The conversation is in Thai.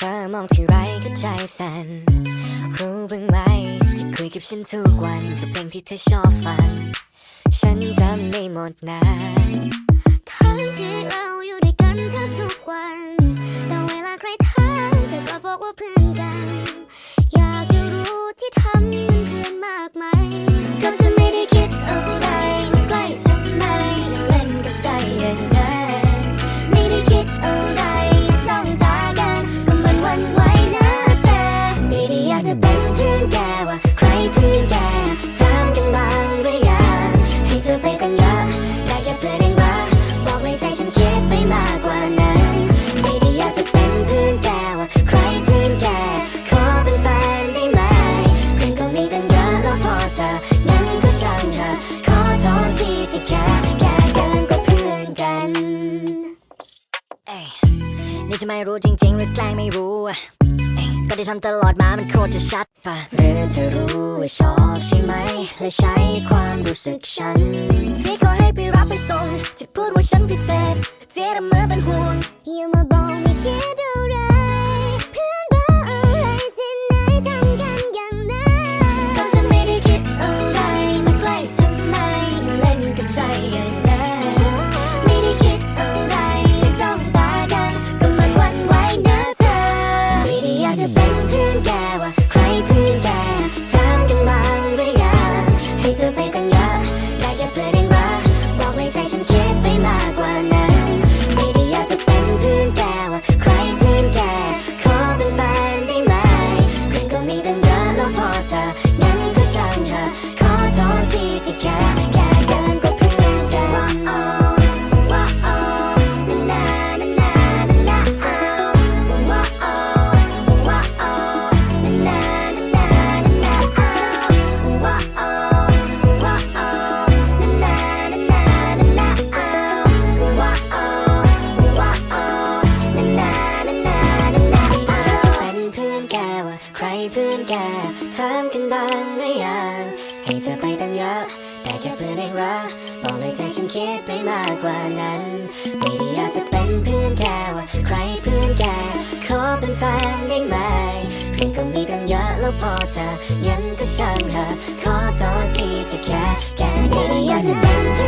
ธอมองที่ไรก็ใจสั่นรู้บ้างไหมที่คุยกับฉันทุกวันทุกเพลงที่เธอชอบฟัง ฉันจำไม่หมดนะทั้งที่เรา จะไม่รู้จริง ๆ หรือแกล้งไม่รู้ ก็ได้ทำตลอดมามันโคตรจะชัดป่ะหรือเธอรู้ว่าชอบใช่ไหม และใช้ความรู้สึกฉัน ที่ขอให้ไปรับไปส่ง ที่พูดว่าฉันพิเศษที่ทำมือเป็นห่วงอย่ามาบอกไม่คิดอ ฉันคิดไปมากกว่านั้น ว่าใครเพื่อนแกถามกันบ้างหรือยังให้เธอไปตั้งเยอะแต่แค่เพื่อนเองเหรอบอกเลยใจฉันคิดไปมากกว่านั้น ไม่ได้อยากจะเป็นเพื่อนแกว่าใครเพื่อนแกขอเป็นแฟนได้ไหมเพื่อนก็มีตั้งเยอะแล้วพอเธองั้นก็ช่างเถอะขอโทษทีที่แค่แค่ไม่ได้อยากจะเป็นเพื่อน